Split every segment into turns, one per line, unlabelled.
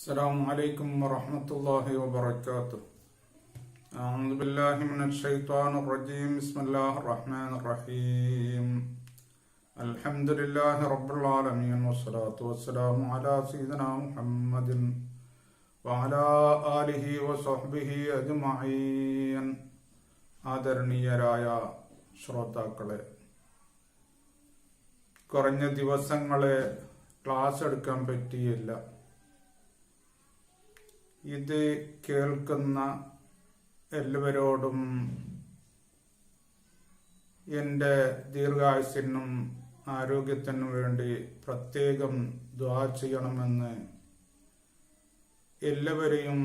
السلام عليكم ورحمة الله وبركاته أعوذ بالله من الشيطان الرجيم بسم الله الرحمن الرحيم الحمد لله رب العالمين والصلاة والسلام على سيدنا محمد وعلى آله وصحبه أجمعين ആദരണീയരായ ശ്രോതാക്കളെ കുറഞ്ഞ ദിവസങ്ങളെ ക്ലാസ് എടുക്കാൻ പറ്റിയില്ല ഇത് കേൾക്കുന്ന എല്ലാവരോടും എന്റെ ദീർഘായുസിനും ആരോഗ്യത്തിനും വേണ്ടി പ്രത്യേകം ദ്വാ ചെയ്യണമെന്ന് എല്ലാവരെയും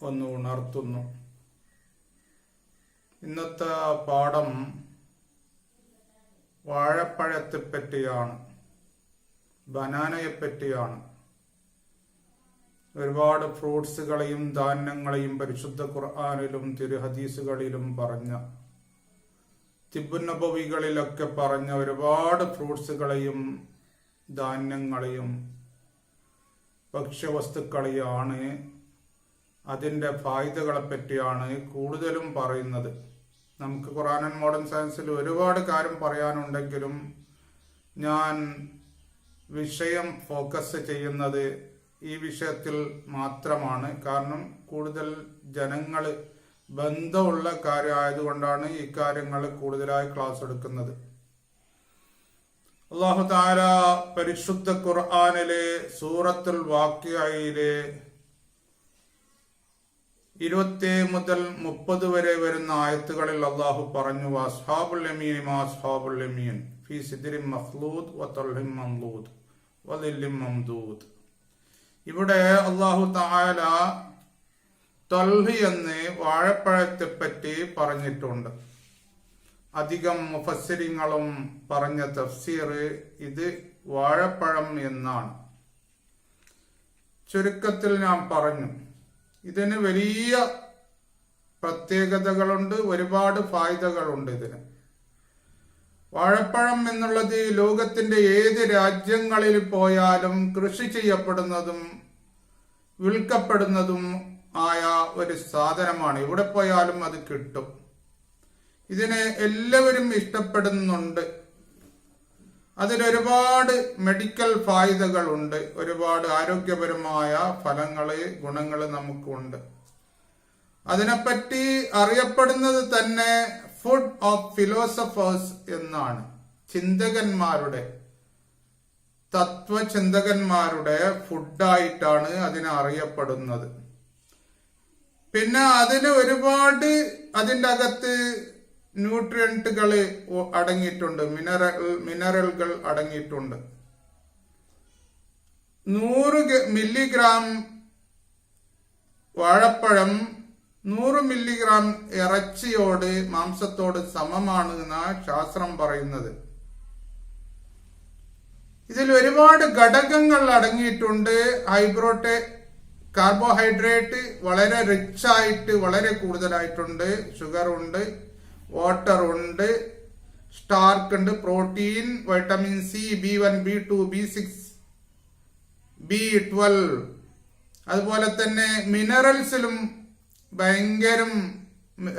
ഒന്ന് ഉണർത്തുന്നു. ഇന്നത്തെ പാഠം വാഴപ്പഴത്തെ പറ്റിയാണ് ബനാനയെ പറ്റിയാണ്. ഒരുപാട് ഫ്രൂട്ട്സുകളെയും ധാന്യങ്ങളെയും പരിശുദ്ധ ഖുർആാനിലും തിരുഹദീസുകളിലും പറഞ്ഞ തിബുനബവികളിലൊക്കെ പറഞ്ഞ ഒരുപാട് ഫ്രൂട്ട്സുകളെയും ധാന്യങ്ങളെയും ഭക്ഷ്യവസ്തുക്കളെയാണ് അതിന്റെ ഫായ്ദകളെ പറ്റിയാണ് കൂടുതലും പറയുന്നത്. നമുക്ക് ഖുറാൻ ആൻഡ് മോഡേൺ സയൻസിൽ ഒരുപാട് കാര്യം പറയാനുണ്ടെങ്കിലും ഞാൻ വിഷയം ഫോക്കസ് ചെയ്യുന്നത് ഈ വിഷയത്തിൽ മാത്രമാണ്. കാരണം കൂടുതൽ ജനങ്ങൾ ബന്ധമുള്ള കാര്യമായതുകൊണ്ടാണ് ഈ കാര്യങ്ങൾ കൂടുതലായി ക്ലാസ് എടുക്കുന്നത്. അള്ളാഹു താര പരിശുദ്ധ ഖുർആാനിലെ സൂറത്തുൽ വാക്യയിലെ ഇരുപത്തി മുതൽ മുപ്പത് വരെ വരുന്ന ആയത്തുകളിൽ അള്ളാഹു പറഞ്ഞു അസ്ഹാബുൽ യമീൻ മാ അസ്ഹാബുൽ ഫി സിദിരി മഹ്ലൂദ് വ വതൽഹിം മംലൂദ് വദില്ലിം മംദൂദ്. ഇവിടെ അള്ളാഹു താല തൊൽഹി എന്ന് വാഴപ്പഴത്തെ പറ്റി പറഞ്ഞിട്ടുണ്ട്. അധികം മുഫസ്സിരിങ്ങളും പറഞ്ഞ തഫ്സീർ ഇത് വാഴപ്പഴം എന്നാണ്. ചുരുക്കത്തിൽ ഞാൻ പറഞ്ഞു ഇതിന് വലിയ പ്രത്യേകതകളുണ്ട് ഒരുപാട് ഫായ്ദകളുണ്ട് ഇതിന്. വാഴപ്പഴം എന്നുള്ളത് ലോകത്തിന്റെ ഏത് രാജ്യങ്ങളിൽ പോയാലും കൃഷി ചെയ്യപ്പെടുന്നതും വിൽക്കപ്പെടുന്നതും ആയ ഒരു സാധനമാണ്. ഇവിടെ പോയാലും അത് കിട്ടും. ഇതിനെ എല്ലാവരും ഇഷ്ടപ്പെടുന്നുണ്ട്. അതിലൊരുപാട് മെഡിക്കൽ ഫായ്ദകളുണ്ട്. ഒരുപാട് ആരോഗ്യപരമായ ഫലങ്ങൾ ഗുണങ്ങൾ നമുക്കുണ്ട്. അതിനെപ്പറ്റി അറിയപ്പെടുന്നത് തന്നെ ഫുഡ് ഓഫ് ഫിലോസഫേഴ്സ് എന്നാണ്. ചിന്തകന്മാരുടെ തത്വചിന്തകന്മാരുടെ ഫുഡായിട്ടാണ് അതിനെ അറിയപ്പെടുന്നത്. പിന്നെ അതിന് ഒരുപാട് അതിന്റെ അകത്ത് ന്യൂട്രിയന്റുകൾ അടങ്ങിയിട്ടുണ്ട് മിനറൽ മിനറലുകൾ അടങ്ങിയിട്ടുണ്ട്. നൂറ് മില്ലിഗ്രാം വാഴപ്പഴം നൂറ് മില്ലിഗ്രാം ഇറച്ചിയോട് മാംസത്തോട് സമമാണ് എന്നാണ് ശാസ്ത്രം പറയുന്നത്. ഇതിൽ ഒരുപാട് ഘടകങ്ങൾ അടങ്ങിയിട്ടുണ്ട്. ഹൈബ്രോട്ടെ കാർബോഹൈഡ്രേറ്റ് വളരെ റിച്ച് ആയിട്ട് വളരെ കൂടുതലായിട്ടുണ്ട്. ഷുഗർ ഉണ്ട് വാട്ടർ ഉണ്ട് സ്റ്റാർക്ക് ഉണ്ട് protein vitamin C B one B two B six B twelve. അതുപോലെ തന്നെ മിനറൽസിലും ഭയങ്കരം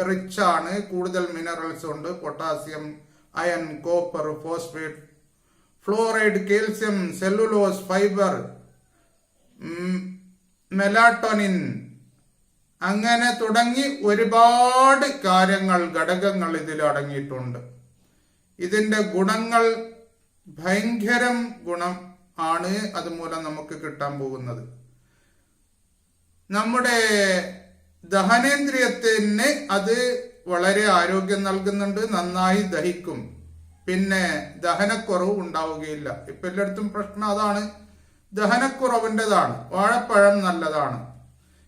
റിച്ച് ആണ്. കൂടുതൽ മിനറൽസ് ഉണ്ട്. Potassium iron copper phosphate fluoride calcium cellulose fibre melatonin അങ്ങനെ തുടങ്ങി ഒരുപാട് കാര്യങ്ങൾ ഘടകങ്ങൾ ഇതിൽ അടങ്ങിയിട്ടുണ്ട്. ഇതിന്റെ ഗുണങ്ങൾ ഭയങ്കരം ഗുണം ആണ്. അതുമൂലം നമുക്ക് കിട്ടാൻ പോകുന്നത്. നമ്മുടെ ദഹനേന്ദ്രിയത്തിന് അത് വളരെ ആരോഗ്യം നൽകുന്നുണ്ട് നന്നായി ദഹിക്കും. പിന്നെ ദഹനക്കുറവ് ഉണ്ടാവുകയില്ല. ഇപ്പൊ എല്ലായിടത്തും പ്രശ്നം അതാണ്. ദഹനക്കുറവിന്റെതാണ്. വാഴപ്പഴം നല്ലതാണ്.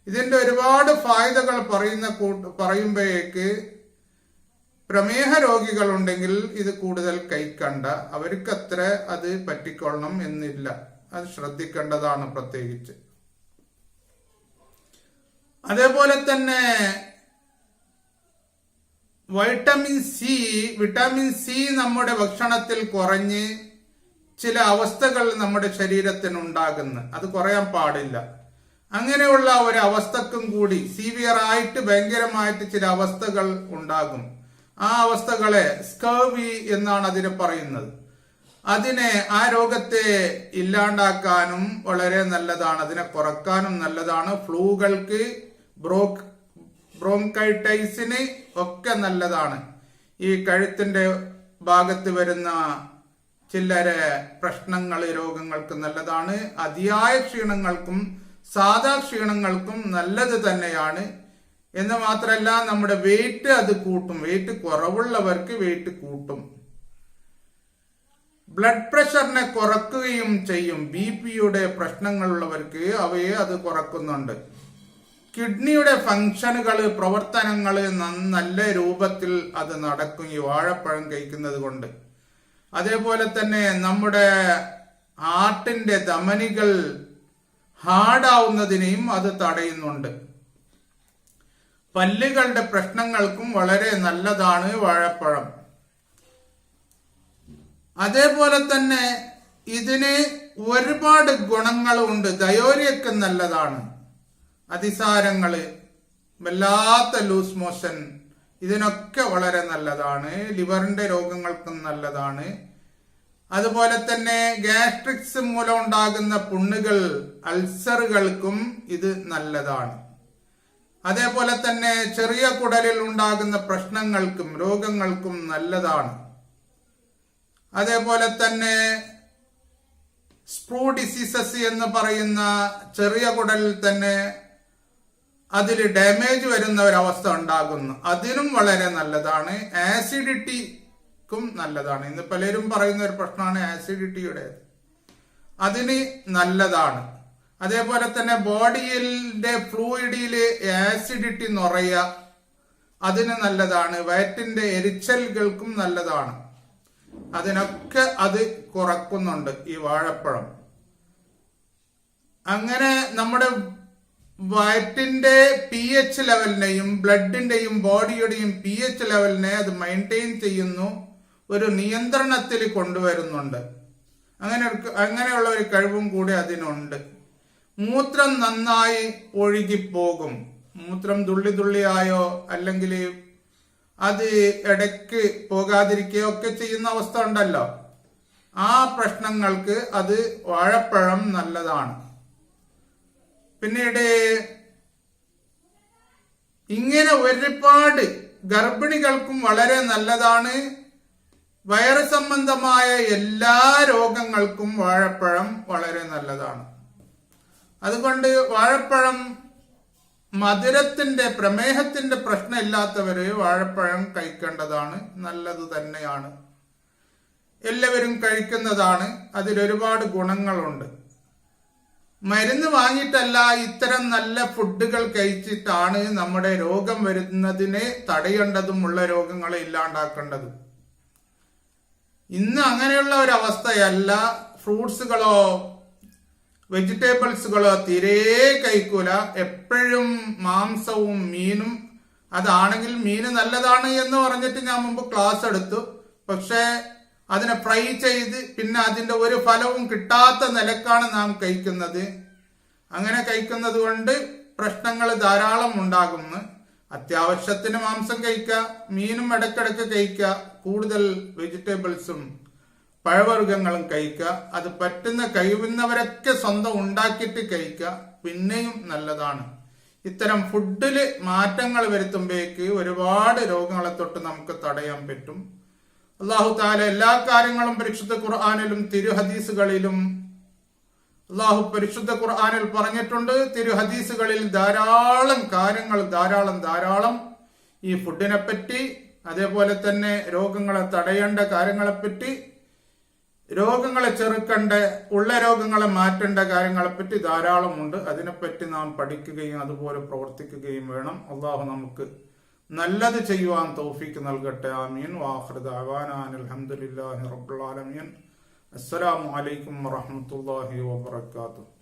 ഇതിന്റെ ഒരുപാട് ഫായ്തകൾ പറയുന്ന കൂട്ട് പറയുമ്പോഴേക്ക് പ്രമേഹ രോഗികളുണ്ടെങ്കിൽ ഇത് കൂടുതൽ കൈക്കണ്ട അവർക്കത്ര അത് പറ്റിക്കൊള്ളണം എന്നില്ല. അത് ശ്രദ്ധിക്കേണ്ടതാണ് പ്രത്യേകിച്ച്. അതേപോലെ തന്നെ വൈറ്റമിൻ സി വിറ്റാമിൻ സി നമ്മുടെ ഭക്ഷണത്തിൽ കുറഞ്ഞ് ചില അവസ്ഥകൾ നമ്മുടെ ശരീരത്തിന് ഉണ്ടാകുന്നു. അത് കുറയാൻ പാടില്ല. അങ്ങനെയുള്ള ഒരു അവസ്ഥക്കും കൂടി സീവിയർ ആയിട്ട് ഭയങ്കരമായിട്ട് ചില അവസ്ഥകൾ ഉണ്ടാകും. ആ അവസ്ഥകളെ സ്കർവി എന്നാണ് അതിന് പറയുന്നത്. അതിനെ ആ രോഗത്തെ ഇല്ലാണ്ടാക്കാനും വളരെ നല്ലതാണ്. അതിനെ കുറക്കാനും നല്ലതാണ്. ഫ്ലൂകൾക്ക് ബ്രോക്ക് ബ്രോങ്കൈറ്റൈസിന് ഒക്കെ നല്ലതാണ്. ഈ കഴുത്തിന്റെ ഭാഗത്ത് വരുന്ന ചില്ലര പ്രശ്നങ്ങൾ രോഗങ്ങൾക്ക് നല്ലതാണ്. അതിയായ ക്ഷീണങ്ങൾക്കും സാധാ ക്ഷീണങ്ങൾക്കും നല്ലത് തന്നെയാണ്. എന്ന് മാത്രമല്ല നമ്മുടെ വെയിറ്റ് അത് കൂട്ടും. വെയിറ്റ് കുറവുള്ളവർക്ക് വെയിറ്റ് കൂട്ടും. ബ്ലഡ് പ്രഷറിനെ കുറക്കുകയും ചെയ്യും. ബി പിയുടെ പ്രശ്നങ്ങളുള്ളവർക്ക് അവയെ അത് കുറക്കുന്നുണ്ട്. കിഡ്നിയുടെ ഫങ്ഷനുകൾ പ്രവർത്തനങ്ങൾ നല്ല രൂപത്തിൽ അത് നടക്കും ഈ വാഴപ്പഴം കഴിക്കുന്നത് കൊണ്ട്. അതേപോലെ തന്നെ നമ്മുടെ ഹാർട്ടിന്റെ ധമനികൾ ഹാർഡാവുന്നതിനെയും അത് തടയുന്നുണ്ട്. പല്ലുകളുടെ പ്രശ്നങ്ങൾക്കും വളരെ നല്ലതാണ് വാഴപ്പഴം. അതേപോലെ തന്നെ ഇതിന് ഒരുപാട് ഗുണങ്ങളുണ്ട്. ദയോരിയൊക്കെ നല്ലതാണ്. അതിസാരങ്ങൾ വല്ലാത്ത ലൂസ് മോഷൻ ഇതിനൊക്കെ വളരെ നല്ലതാണ്. ലിവറിന്റെ രോഗങ്ങൾക്കും നല്ലതാണ്. അതുപോലെ തന്നെ ഗ്യാസ്ട്രിക്സ് മൂലം ഉണ്ടാകുന്ന പുണ്ണുകൾ അൾസറുകൾക്കും ഇത് നല്ലതാണ്. അതേപോലെ തന്നെ ചെറിയ കുടലിൽ ഉണ്ടാകുന്ന പ്രശ്നങ്ങൾക്കും രോഗങ്ങൾക്കും നല്ലതാണ്. അതേപോലെ തന്നെ സ്പ്രൂ ഡിസീസസ് എന്ന് പറയുന്ന ചെറിയ കുടലിൽ തന്നെ അതിൽ ഡാമേജ് വരുന്ന ഒരവസ്ഥ ഉണ്ടാകുന്നു. അതിനും വളരെ നല്ലതാണ്. ആസിഡിറ്റിക്കും നല്ലതാണ്. ഇന്ന് പലരും പറയുന്ന ഒരു പ്രശ്നമാണ് ആസിഡിറ്റിയുടെ അതിന് നല്ലതാണ്. അതേപോലെ തന്നെ ബോഡിയിലെ ഫ്ലൂയിഡിൽ ആസിഡിറ്റി നിറയ അതിന് നല്ലതാണ്. വയറ്റിന്റെ എരിച്ചലുകൾക്കും നല്ലതാണ്. അതിനൊക്കെ അത് കുറക്കുന്നുണ്ട് ഈ വാഴപ്പഴം. അങ്ങനെ നമ്മുടെ വയറ്റിന്റെ പി എച്ച് ലെവലിനെയും ബ്ലഡിന്റെയും ബോഡിയുടെയും പി എച്ച് ലെവലിനെ അത് മെയിന്റെയിൻ ചെയ്യുന്നു ഒരു നിയന്ത്രണത്തിൽ കൊണ്ടുവരുന്നുണ്ട്. അങ്ങനെ അങ്ങനെയുള്ള ഒരു കഴിവും കൂടി അതിനുണ്ട്. മൂത്രം നന്നായി ഒഴുകിപ്പോകും. മൂത്രം തുള്ളി തുള്ളിയായോ അല്ലെങ്കിൽ അത് ഇടയ്ക്ക് പോകാതിരിക്കുകയോ ഒക്കെ ചെയ്യുന്ന അവസ്ഥ ഉണ്ടല്ലോ. ആ പ്രശ്നങ്ങൾക്ക് അത് വാഴപ്പഴം നല്ലതാണ്. പിന്നീട് ഇങ്ങനെ ഒരുപാട് ഗർഭിണികൾക്കും വളരെ നല്ലതാണ്. വയറ് സംബന്ധമായ എല്ലാ രോഗങ്ങൾക്കും വാഴപ്പഴം വളരെ നല്ലതാണ്. അതുകൊണ്ട് വാഴപ്പഴം മധുരത്തിന്റെ പ്രമേഹത്തിന്റെ പ്രശ്നമില്ലാത്തവര് വാഴപ്പഴം കഴിക്കേണ്ടതാണ്. നല്ലത് തന്നെയാണ്. എല്ലാവരും കഴിക്കുന്നതാണ്. അതിലൊരുപാട് ഗുണങ്ങളുണ്ട്. മരുന്ന് വാങ്ങിയിട്ടല്ല ഇത്തരം നല്ല ഫുഡുകൾ കഴിച്ചിട്ടാണ് നമ്മുടെ രോഗം വരുന്നതിനെ തടയേണ്ടതും ഉള്ള രോഗങ്ങളെ ഇല്ലാണ്ടാക്കേണ്ടതും. ഇന്ന് അങ്ങനെയുള്ള ഒരു അവസ്ഥയല്ല ഫ്രൂട്ട്സുകളോ വെജിറ്റബിൾസുകളോ തീരെ കഴിക്കൂല. എപ്പോഴും മാംസവും മീനും അതാണെങ്കിൽ മീന് നല്ലതാണ് എന്ന് പറഞ്ഞിട്ട് ഞാൻ മുമ്പ് ക്ലാസ് എടുത്തു. പക്ഷേ അതിനെ ഫ്രൈ ചെയ്ത് പിന്നെ അതിന്റെ ഒരു ഫലവും കിട്ടാത്ത നിലക്കാണ് നാം കഴിക്കുന്നത്. അങ്ങനെ കഴിക്കുന്നത് കൊണ്ട് പ്രശ്നങ്ങൾ ധാരാളം ഉണ്ടാകുന്നു. അത്യാവശ്യത്തിന് മാംസം കഴിക്കുക മീനും ഇടയ്ക്കിടയ്ക്ക് കഴിക്കുക കൂടുതൽ വെജിറ്റബിൾസും പഴവർഗങ്ങളും കഴിക്കുക അത് പറ്റുന്ന കഴിവുന്നവരൊക്കെ സ്വന്തം ഉണ്ടാക്കിയിട്ട് കഴിക്കുക പിന്നെയും നല്ലതാണ്. ഇത്തരം ഫുഡിൽ മാറ്റങ്ങൾ വരുത്തുമ്പോഴേക്ക് ഒരുപാട് രോഗങ്ങളെ തൊട്ട് നമുക്ക് തടയാൻ പറ്റും. അള്ളാഹു താല എല്ലാ കാര്യങ്ങളും പരിശുദ്ധ ഖുർആാനിലും തിരുഹദീസുകളിലും അള്ളാഹു പരിശുദ്ധ ഖുർആാനിൽ പറഞ്ഞിട്ടുണ്ട്. തിരുഹദീസുകളിൽ ധാരാളം കാര്യങ്ങൾ ധാരാളം ധാരാളം ഈ ഫുഡിനെ പറ്റി അതേപോലെ തന്നെ രോഗങ്ങളെ തടയേണ്ട കാര്യങ്ങളെപ്പറ്റി രോഗങ്ങളെ ചെറുക്കേണ്ട ഉള്ള രോഗങ്ങളെ മാറ്റേണ്ട കാര്യങ്ങളെപ്പറ്റി ധാരാളമുണ്ട്. അതിനെപ്പറ്റി നാം പഠിക്കുകയും അതുപോലെ പ്രവർത്തിക്കുകയും വേണം. അള്ളാഹു നമുക്ക് നല്ലത് ചെയ്യുവാൻ തൗഫീക്ക് നൽകട്ടെ. ആമീൻ. വാഹൃദ് അവാനാൻ അലഹമുല്ലാഹി റബ്ബുൽ ആലമീൻ. അസ്സലാമു അലൈക്കും വറഹ്മത്തുള്ളാഹി വബറകാതുഹു.